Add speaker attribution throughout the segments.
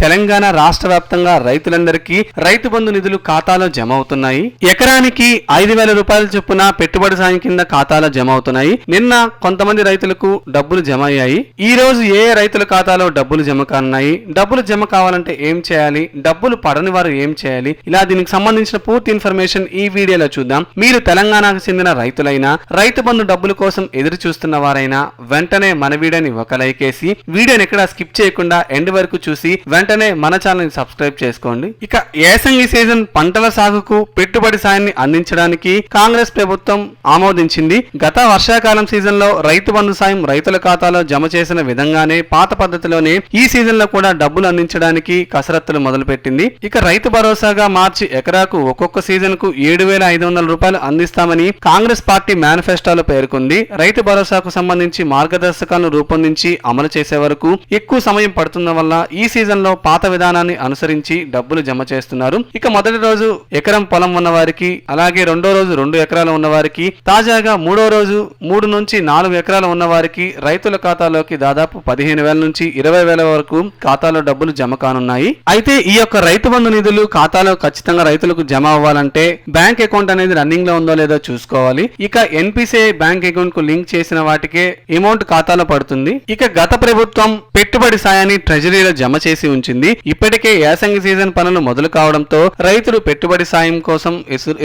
Speaker 1: తెలంగాణ రాష్ట్ర వ్యాప్తంగా రైతులందరికీ రైతు బంధు నిధులు ఖాతాలో జమ అవుతున్నాయి. ఎకరానికి ఐదు వేల రూపాయల చొప్పున పెట్టుబడి సాయం కింద ఖాతాలో జమ అవుతున్నాయి. నిన్న కొంతమంది రైతులకు డబ్బులు జమ అయ్యాయి. ఈ రోజు ఏ రైతుల ఖాతాలో డబ్బులు జమ కానున్నాయి? డబ్బులు జమ కావాలంటే ఏం చేయాలి? డబ్బులు పడని వారు ఏం చేయాలి? ఇలా దీనికి సంబంధించిన పూర్తి ఇన్ఫర్మేషన్ ఈ వీడియోలో చూద్దాం. మీరు తెలంగాణకు చెందిన రైతులైనా రైతు బంధు డబ్బుల కోసం ఎదురు చూస్తున్న వారైనా వెంటనే మన వీడియోని ఒక లైకేసి వీడియోని ఎక్కడ స్కిప్ చేయకుండా ఎండ్ వరకు చూసి వెంటనే మన ఛానల్ని సబ్స్క్రైబ్ చేసుకోండి. ఇక ఏసంగి సీజన్ పంటల సాగుకు పెట్టుబడి సాయాన్ని అందించడానికి కాంగ్రెస్ ప్రభుత్వం ఆమోదించింది. గత వర్షాకాలం సీజన్లో రైతు బంధు సాయం రైతుల ఖాతాలో జమ చేసిన విధంగానే పాత పద్ధతిలోనే ఈ సీజన్లో కూడా డబ్బులు అందించడానికి కసరత్తులు మొదలుపెట్టింది. ఇక రైతు భరోసాగా మార్చి ఎకరాకు ఒక్కొక్క సీజన్కు ఏడు వేల ఐదు వందల రూపాయలు అందిస్తామని కాంగ్రెస్ పార్టీ మేనిఫెస్టోలో పేర్కొంది. రైతు భరోసాకు సంబంధించి మార్గదర్శకాలను రూపొందించి అమలు చేసే వరకు ఎక్కువ సమయం పడుతున్న వల్ల ఈ సీజన్ లో పాత విధానాన్ని అనుసరించి డబ్బులు జమ చేస్తున్నారు. ఇక మొదటి రోజు ఎకరం పొలం ఉన్న వారికి అలాగే రెండో రోజు రెండు ఎకరాలు ఉన్న వారికి తాజాగా మూడో రోజు మూడు నుంచి నాలుగు ఎకరాలు ఉన్న వారికి రైతుల ఖాతాలోకి దాదాపు పదిహేను వేల నుంచి ఇరవై వేల వరకు ఖాతాలో డబ్బులు జమ కానున్నాయి. అయితే ఈ యొక్క రైతు బంధు నిధులు ఖాతాలో ఖచ్చితంగా రైతులకు జమ అవ్వాలంటే బ్యాంక్ అకౌంట్ అనేది రన్నింగ్లో ఉందో లేదో చూసుకోవాలి. ఇక ఎన్పిసిఐ బ్యాంక్ అకౌంట్కు లింక్ చేసిన వాటికే అమౌంట్ ఖాతాలో పడుతుంది. ఇక గత ప్రభుత్వం పెట్టుబడి సాయాన్ని ట్రెజరీలో జమ చేసి ఉంచింది. ఇప్పటికే యాసంగి సీజన్ పనులు మొదలు కావడంతో రైతులు పెట్టుబడి సాయం కోసం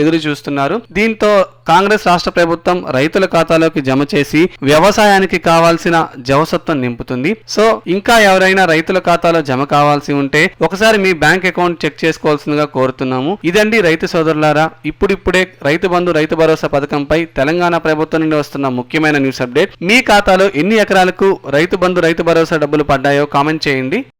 Speaker 1: ఎదురు చూస్తున్నారు. దీంతో కాంగ్రెస్ రాష్ట్ర ప్రభుత్వం రైతుల ఖాతాలోకి జమ చేసి వ్యవసాయానికి కావాల్సిన జవసత్వం నింపుతుంది. సో ఇంకా ఎవరైనా రైతుల ఖాతాలో జమ కావాల్సి ఉంటే ఒకసారి మీ బ్యాంక్ అకౌంట్ చెక్ చేసుకోవాల్సిందిగా కోరుతున్నాము. ఇదండి రైతు సోదరులారా ఇప్పుడిప్పుడే రైతు బంధు రైతు భరోసా పథకంపై తెలంగాణ ప్రభుత్వం నుండి వస్తున్న ముఖ్యమైన న్యూస్ అప్డేట్. మీ ఖాతాలో ఎన్ని ఎకరాలకు రైతు బంధు రైతు భరోసా డబ్బులు పడ్డాయో కామెంట్ చేయండి.